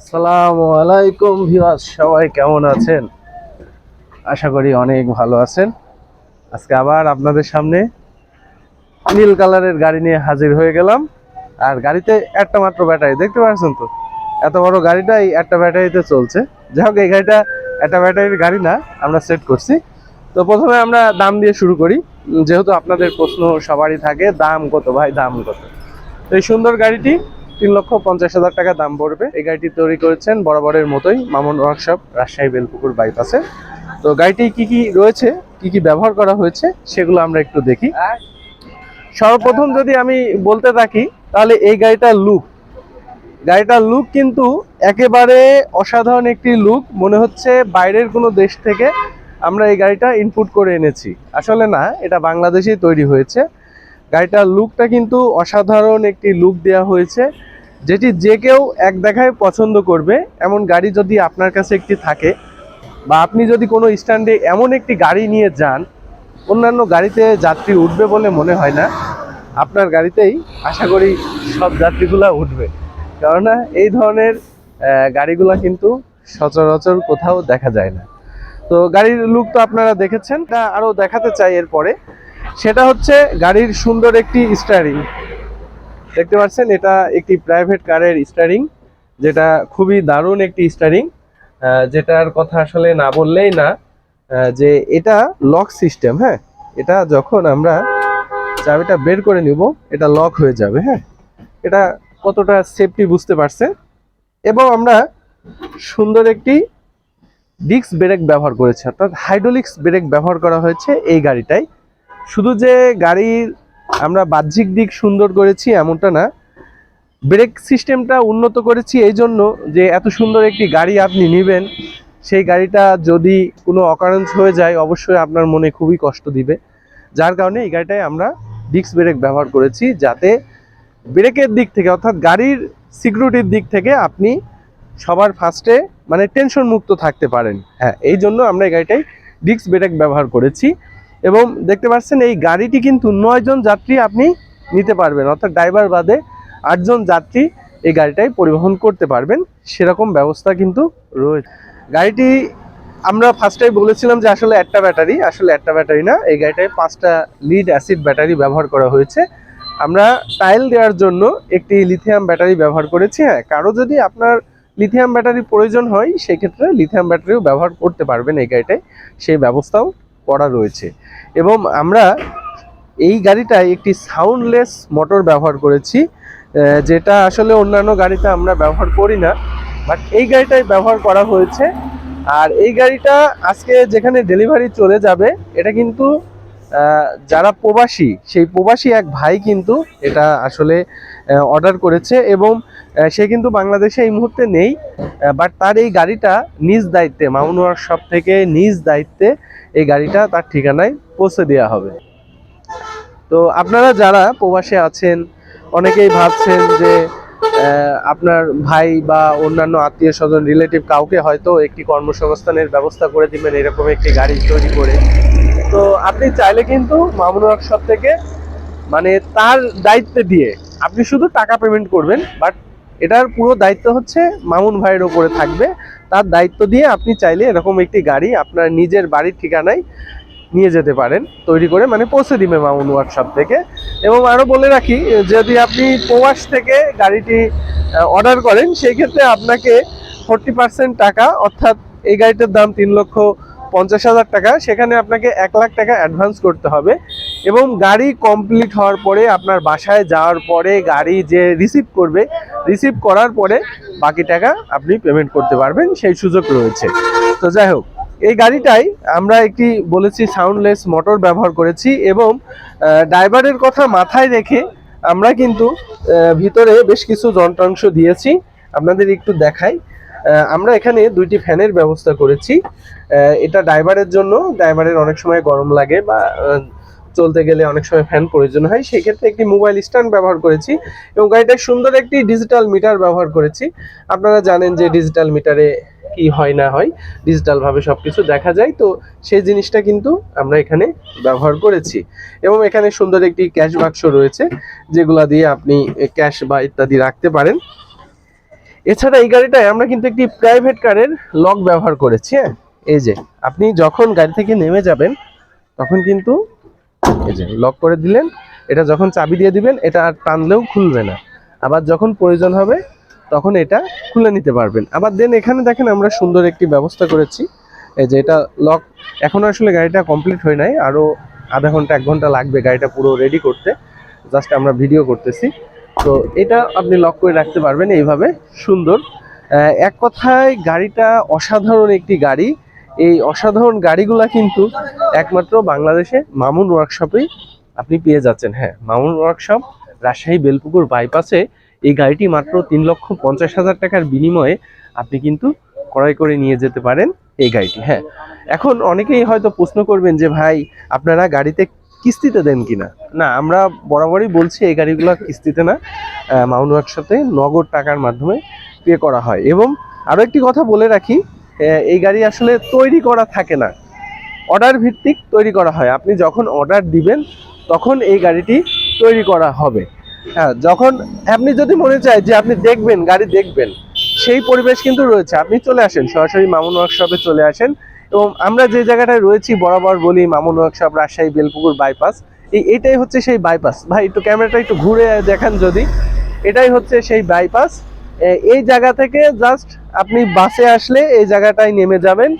আসসালামু আলাইকুম ভিউয়ার্স, সবাই কেমন আছেন? আশা করি অনেক ভালো আছেন। আজকে আবার আপনাদের সামনে নীল কালারের গাড়ি নিয়ে হাজির হয়ে গেলাম। আর গাড়িতে একটা মাত্র ব্যাটারি, দেখতে পাচ্ছেন তো? এত বড় গাড়িটাই একটা ব্যাটারিতে চলছে। যাই হোক, এই গাড়িটা একটা ব্যাটারির গাড়ি না, আমরা সেট করছি। তো প্রথমে আমরা দাম দিয়ে শুরু করি। যেহেতু আপনাদের প্রশ্ন সবারই থাকে, দাম কত ভাই? দাম কত? এই সুন্দর গাড়িটি তিন লক্ষ পঞ্চাশ হাজার টাকা দাম পড়বে। এই গাড়িটি তৈরি করেছেন বরাবরের মতোই মামুন ওয়ার্কশপ, রাজশাহী বেলপুকুর বাইপাসে। তো গাড়িটি কি কি রয়েছে, কি কি ব্যবহার করা হয়েছে, সেগুলো আমরা একটু দেখি। সর্বপ্রথম যদি আমি বলতে থাকি, তাহলে এই গাড়িটার লুক গাড়িটার লুক কিন্তু একেবারে অসাধারণ একটি লুক মনে হচ্ছে বাইরের কোনো দেশ থেকে আমরা এই গাড়িটা ইনপুট করে এনেছি। আসলে না, এটা বাংলাদেশেই তৈরি হয়েছে। গাড়িটার লুকটা কিন্তু অসাধারণ একটি লুক দেওয়া হয়েছে। যেটি যে কেউ এক দেখায় পছন্দ করবে, এমন গাড়ি যদি আপনার কাছে একটি থাকে, বা আপনি যদি কোনো স্ট্যান্ডে এমন একটি গাড়ি নিয়ে যান, অন্যান্য গাড়িতে যাত্রী উঠবে বলে মনে হয় না। আপনার গাড়িতেই আশা করি সব যাত্রীগুলা উঠবে। কেননা এই ধরনের গাড়িগুলো কিন্তু সচরাচর কোথাও দেখা যায় না। তো গাড়ির লুক তো আপনারা দেখেছেন, তা আরও দেখাতে চাই এরপরে। সেটা হচ্ছে গাড়ির সুন্দর একটি স্টারিং দেখতে পাচ্ছেন, এটা একটি প্রাইভেট কারের স্টারিং যেটা খুবই দারুণ একটি স্টারিং যেটার কথা আসলে না বললেই না যে এটা লক সিস্টেম হ্যাঁ? এটা যখন আমরা চাবিটা বের করে নিব, এটা লক হয়ে যাবে হ্যাঁ? এটা কতটা সেফটি বুঝতে পারছে? এবং আমরা সুন্দর একটি ডিস্ক ব্রেক ব্যবহার করেছি, অর্থাৎ হাইড্রোলিক্স ব্রেক ব্যবহার করা হয়েছে এই গাড়িটাই। শুধু যে গাড়ির আমরা বাহ্যিক দিক সুন্দর করেছি এমনটা না। ব্রেক সিস্টেমটা উন্নত করেছি এই জন্য যে এত সুন্দর একটি গাড়ি আপনি নেবেন, সেই গাড়িটা যদি কোনো অকারেন্স হয়ে যায়, অবশ্যই আপনার মনে খুবই কষ্ট দিবে। যার কারণে এই গাড়িটায় আমরা ডিস্ক ব্রেক ব্যবহার করেছি যাতে ব্রেকের দিক থেকে অর্থাৎ গাড়ির সিকিউরিটির দিক থেকে আপনি সবার ফার্স্টে মানে টেনশন মুক্ত থাকতে পারেন। হ্যাঁ এই জন্য আমরা এই গাড়িটাই ডিস্ক ব্রেক ব্যবহার করেছি। এবং দেখতে পাচ্ছেন এই গাড়িটি কিন্তু নয় জন যাত্রী আপনি নিতে পারবেন। অর্থাৎ ড্রাইভার বাদে আটজন যাত্রী এই গাড়িটাই পরিবহন করতে পারবেন। সেরকম ব্যবস্থা কিন্তু রয়েছে গাড়িটি আমরা ফার্স্টেই বলেছিলাম যে আসলে একটা ব্যাটারি, আসলে একটা ব্যাটারি না। এই গাড়িটায় পাঁচটা লিড অ্যাসিড ব্যাটারি ব্যবহার করা হয়েছে। আমরা টাইল দেওয়ার জন্য একটি লিথিয়াম ব্যাটারি ব্যবহার করেছি। হ্যাঁ কারও যদি আপনার লিথিয়াম ব্যাটারি প্রয়োজন হয়, সেক্ষেত্রে লিথিয়াম ব্যাটারিও ব্যবহার করতে পারবেন এই গাড়িটায়। সেই ব্যবস্থাও করা রয়েছে। এবং আমরা এই গাড়িটায় একটি সাউন্ডলেস মোটর ব্যবহার করেছি যেটা আসলে অন্যান্য গাড়িতে আমরা ব্যবহার করি না বাট এই গাড়িটাই ব্যবহার করা হয়েছে। আর এই গাড়িটা আজকে যেখানে ডেলিভারি চলে যাবে, এটা কিন্তু যারা প্রবাসী, সেই প্রবাসী এক ভাই কিন্তু এটা আসলে অর্ডার করেছে এবং সে কিন্তু বাংলাদেশে এই মুহূর্তে নেই বাট তার এই গাড়িটা নিজ দায়িত্বে, মামুন ওয়ার্কশপ থেকে নিজ দায়িত্বে এই গাড়িটা তার ঠিকানায় পৌঁছে দেওয়া হবে। তো আপনারা যারা প্রবাসে আছেন, অনেকেই ভাবছেন যে আপনার ভাই বা অন্যান্য আত্মীয় স্বজন রিলেটিভ কাউকে হয়তো একটি কর্মসংস্থানের ব্যবস্থা করে দিবেন, এরকম একটি গাড়ি তৈরি করে। তো আপনি চাইলে কিন্তু মামুন ওয়ার্কশপ থেকে মানে তার দায়িত্বে দিয়ে আপনি শুধু টাকা পেমেন্ট করবেন বাট এটার পুরো দায়িত্ব হচ্ছে মামুন ভাইয়ের ওপরে থাকবে। তার দায়িত্ব দিয়ে আপনি চাইলে এরকম একটি গাড়ি আপনার নিজের বাড়ির ঠিকানায় নিয়ে যেতে পারেন, তৈরি করে মানে পৌঁছে দিবে মামুন ওয়ার্কশপ থেকে। এবং আরও বলে রাখি, যদি আপনি প্রবাস থেকে গাড়িটি অর্ডার করেন, সেই ক্ষেত্রে আপনাকে ফোরটি পার্সেন্ট টাকা, অর্থাৎ এই গাড়িটার দাম তিন লক্ষ পঞ্চাশ হাজার টাকা, সেখানে আপনাকে এক লাখ টাকা অ্যাডভান্স করতে হবে। এবং গাড়ি কমপ্লিট হওয়ার পরে আপনার বাসায় যাওয়ার পরে গাড়ি যে রিসিভ করবে রিসিভ করার পরে বাকি টাকা আপনি পেমেন্ট করতে পারবেন, সেই সুযোগ রয়েছে। তো যাই হোক, এই গাড়িটাই আমরা একটি বলেছি সাউন্ডলেস মোটর ব্যবহার করেছি এবং ড্রাইভারের কথা মাথায় রেখে আমরা কিন্তু ভিতরে বেশ কিছু যন্ত্রাংশ দিয়েছি। আপনাদের একটু দেখাই। আমরা এখানে দুইটি ফ্যানের ব্যবস্থা করেছি। এটা ড্রাইভারের জন্য ড্রাইভারের অনেক সময় গরম লাগে বা চলতে গেলে অনেক সময় ফ্যান প্রয়োজন হয় সেই ক্ষেত্রে একটি মোবাইল স্ট্যান্ড ব্যবহার করেছি এবং গাড়িটার সুন্দর একটি ডিজিটাল মিটার ব্যবহার করেছি। আপনারা জানেন যে ডিজিটাল মিটারে কি হয় না হয় ডিজিটাল ভাবে সবকিছু দেখা যায়। তো সেই জিনিসটা কিন্তু আমরা এখানে ব্যবহার করেছি এবং এখানে সুন্দর একটি ক্যাশ বাক্স রয়েছে, যেগুলা দিয়ে আপনি ক্যাশ বা ইত্যাদি রাখতে পারেন। এছাড়া এই গাড়িটায় আমরা কিন্তু একটি প্রাইভেট কারের লক ব্যবহার করেছি হ্যাঁ? এই যে, আপনি যখন গাড়ি থেকে নেমে যাবেন, তখন কিন্তু এই যে লক করে দিলেন, এটা যখন চাবি দিয়ে দিবেন, এটা আর টানলেও খুলবে না। আবার যখন প্রয়োজন হবে, তখন এটা খুলে নিতে পারবেন। আবার দেন এখানে দেখেন আমরা সুন্দর একটি ব্যবস্থা করেছি। এই যে এটা লক এখন আসলে গাড়িটা কমপ্লিট হয় নাই। আরও আধা ঘণ্টা, এক ঘণ্টা লাগবে গাড়িটা পুরো রেডি করতে। জাস্ট আমরা ভিডিও করতেছি। তো এটা আপনি লক করে রাখতে পারবেন এইভাবে। সুন্দর। এক কথায় গাড়িটা অসাধারণ একটি গাড়ি। এই অসাধারণ গাড়িগুলা কিন্তু একমাত্র বাংলাদেশে মামুন ওয়ার্কশপেই আপনি পেয়ে যাচ্ছেন। হ্যাঁ মামুন ওয়ার্কশপ রাজশাহী বেলপুকুর বাইপাসে এই গাড়িটি মাত্র তিন লক্ষ পঞ্চাশ হাজার টাকার বিনিময়ে আপনি কিন্তু ক্রয় করে নিয়ে যেতে পারেন এই গাড়িটি। হ্যাঁ এখন অনেকেই হয়তো প্রশ্ন করবেন যে ভাই, আপনারা গাড়িতে কিস্তিতে দেন কিনা? না, আমরা বরাবরই বলছি এই গাড়িগুলো কিস্তিতে না মাউন্ট ওয়ার্কশপে নগদ টাকার মাধ্যমে পে করা হয়। এবং আরও একটি কথা বলে রাখি এই গাড়ি আসলে তৈরি করা থাকে না। অর্ডার ভিত্তিক তৈরি করা হয়। আপনি যখন অর্ডার দিবেন, তখন এই গাড়িটি তৈরি করা হবে। হ্যাঁ যখন আপনি যদি মনে চায় যে আপনি দেখবেন, গাড়ি দেখবেন, সেই পরিবেশ কিন্তু রয়েছে। আপনি চলে আসেন, সরাসরি মামুন ওয়ার্কশপে চলে আসেন এবং আমরা যে জায়গাটায় রয়েছি, বরাবর বলি মামুন ওয়ার্কশপ রাজশাহী, বেলপুকুর বাইপাস এই এটাই হচ্ছে সেই বাইপাস ভাই, একটু ক্যামেরাটা একটু ঘুরে দেখান যদি। এটাই হচ্ছে সেই বাইপাস এই জায়গা থেকে জাস্ট আপনি বাসে আসলে এই জায়গাটায় নেমে যাবেন।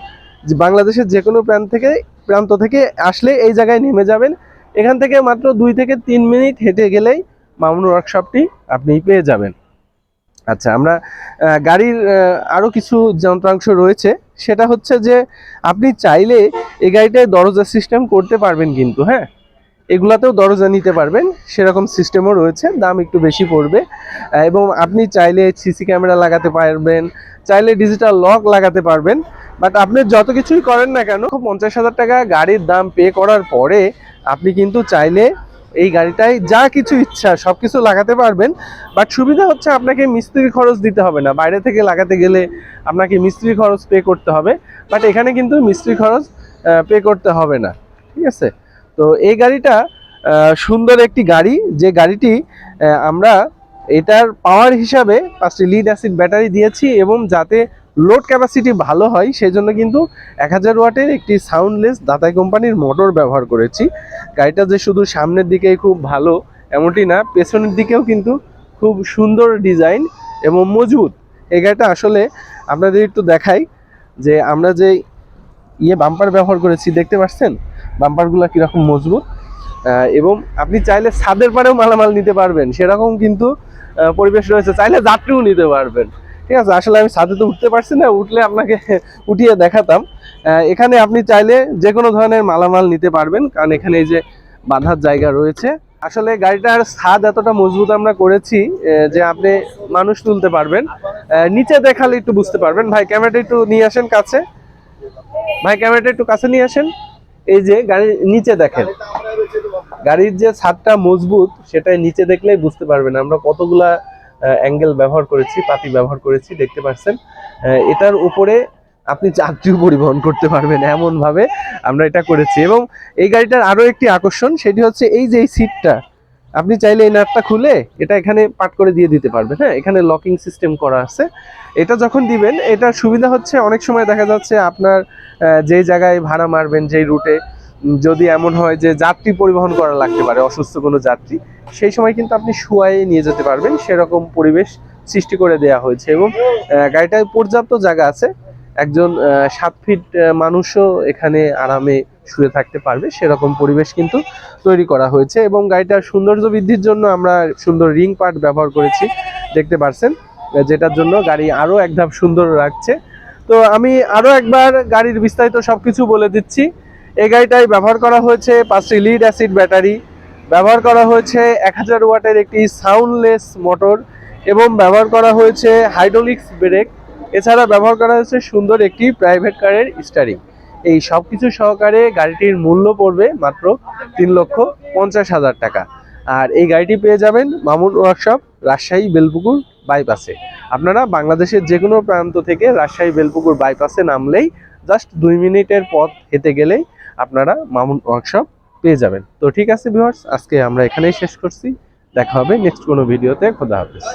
বাংলাদেশের যে কোনো প্রান্ত থেকে প্রান্ত থেকে আসলে এই জায়গায় নেমে যাবেন। এখান থেকে মাত্র দুই থেকে তিন মিনিট হেঁটে গেলেই মামুন ওয়ার্কশপটি আপনি পেয়ে যাবেন। আচ্ছা আমরা গাড়ির আরও কিছু যন্ত্রাংশ রয়েছে। সেটা হচ্ছে যে আপনি চাইলে এই গাড়িটায় দরজা সিস্টেম করতে পারবেন কিন্তু হ্যাঁ? এগুলাতেও দরজা নিতে পারবেন, সেরকম সিস্টেমও রয়েছে, দাম একটু বেশি পড়বে। এবং আপনি চাইলে সিসি ক্যামেরা লাগাতে পারবেন, চাইলে ডিজিটাল লক লাগাতে পারবেন বাট আপনি যত কিছুই করেন না কেন পঞ্চাশ হাজার টাকা গাড়ির দাম পে করার পরে আপনি কিন্তু চাইলে এই গাড়িটায় যা কিছু ইচ্ছা সব কিছু লাগাতে পারবেন বাট সুবিধা হচ্ছে আপনাকে মিস্ত্রি খরচ দিতে হবে না। বাইরে থেকে লাগাতে গেলে আপনাকে মিস্ত্রি খরচ পে করতে হবে বাট এখানে কিন্তু মিস্ত্রি খরচ পে করতে হবে না। ঠিক আছে? তো এই গাড়িটা সুন্দর একটি গাড়ি। যে গাড়িটি আমরা এটার পাওয়ার হিসাবে পাঁচটি লিড অ্যাসিড ব্যাটারি দিয়েছি এবং যাতে লোড ক্যাপাসিটি ভালো হয়, সেজন্য কিন্তু এক হাজার ওয়াটের একটি সাউন্ডলেস দাতাই কোম্পানির মোটর ব্যবহার করেছি। গাড়িটা যে শুধু সামনের দিকেই খুব ভালো, এমনটি না, পেছনের দিকেও কিন্তু খুব সুন্দর ডিজাইন এবং মজবুত। এই গাড়িটা আসলে আপনাদের একটু দেখাই যে আমরা যে ইয়ে বাম্পার ব্যবহার করেছি, দেখতে পাচ্ছেন? বাম্পারগুলো কীরকম মজবুত? এবং আপনি চাইলে ছাদের পাড়েও মালামাল নিতে পারবেন, সেরকম কিন্তু পরিবেশ রয়েছে। চাইলে যাত্রীও নিতে পারবেন। ঠিক আছে, আসলে আমি ছাদে তো উঠতে পারছি না, উঠলে আপনাকে উঠিয়ে দেখাতাম। এখানে আপনি চাইলে যে কোনো ধরনের মালামাল নিতে পারবেন, কারণ এখানে এই যে বাঁধার জায়গা রয়েছে। আসলে গাড়িটার ছাদ এতটা মজবুত আমরা করেছি যে আপনি মানুষ তুলতে পারবেন। নিচে দেখালে একটু বুঝতে পারবেন। ভাই, ক্যামেরাটা একটু নিয়ে আসেন কাছে। ভাই, ক্যামেরাটা একটু কাছে নিয়ে আসেন। এই যে গাড়ির নিচে দেখেন। গাড়ির যে ছাদটা মজবুত সেটাই নিচে দেখলেই বুঝতে পারবেন। আমরা কতগুলা অ্যাঙ্গেল ব্যবহার করেছি পাতি ব্যবহার করেছি দেখতে পাচ্ছেন এটার উপরে আপনি যাত্রীও পরিবহন করতে পারবেন এমনভাবে আমরা এটা করেছি। এবং এই গাড়িটার আরও একটি আকর্ষণ সেটি হচ্ছে এই যে এই সিটটা আপনি চাইলে এই নাটটা খুলে এটা এখানে পাট করে দিয়ে দিতে পারবেন। হ্যাঁ এখানে লকিং সিস্টেম করা আছে। এটা যখন দিবেন, এটার সুবিধা হচ্ছে অনেক সময় দেখা যাচ্ছে আপনার যে জায়গায় ভাড়া মারবেন, যেই রুটে যদি এমন হয় যে যাত্রী পরিবহন করা লাগতে পারে, অসুস্থ কোনো যাত্রী, সেই সময় কিন্তু আপনি শুয়ায়ে নিয়ে যেতে পারবেন। সেরকম পরিবেশ সৃষ্টি করে দেওয়া হয়েছে এবং গাড়িটায় পর্যাপ্ত জায়গা আছে। একজন সাত ফিট মানুষও এখানে আরামে শুয়ে থাকতে পারবে। সেরকম পরিবেশ কিন্তু তৈরি করা হয়েছে এবং গাড়িটার সৌন্দর্য বৃদ্ধির জন্য আমরা সুন্দর রিং পার্ট ব্যবহার করেছি, দেখতে পারছেন? যেটার জন্য গাড়ি আরও এক ধাপ সুন্দর রাখছে। তো আমি আরও একবার গাড়ির বিস্তারিত সব কিছু বলে দিচ্ছি। এই গাড়িটায় ব্যবহার করা হয়েছে পাঁচটি লিড অ্যাসিড ব্যাটারি ব্যবহার করা হয়েছে এক হাজার ওয়াটের একটি সাউন্ডলেস মোটর এবং ব্যবহার করা হয়েছে হাইড্রোলিক্স ব্রেক এছাড়া ব্যবহার করা হয়েছে সুন্দর একটি প্রাইভেট কারের স্টারিং এই সব কিছু সহকারে গাড়িটির মূল্য পড়বে মাত্র তিন লক্ষ পঞ্চাশ হাজার টাকা। আর এই গাড়িটি পেয়ে যাবেন মামুন ওয়ার্কশপ রাজশাহী বেলপুকুর বাইপাসে আপনারা বাংলাদেশের যে কোনো প্রান্ত থেকে রাজশাহী বেলপুকুর বাইপাসে নামলেই জাস্ট দুই মিনিটের পথ হেঁটে গেলেই আপনারা মামুন ওয়ার্কশপ পেয়ে যাবেন। তো ঠিক আছে ভিউয়ার্স আজকে আমরা এখানেই শেষ করছি। দেখা হবে নেক্সট কোনো ভিডিওতে খোদা হাফেজ।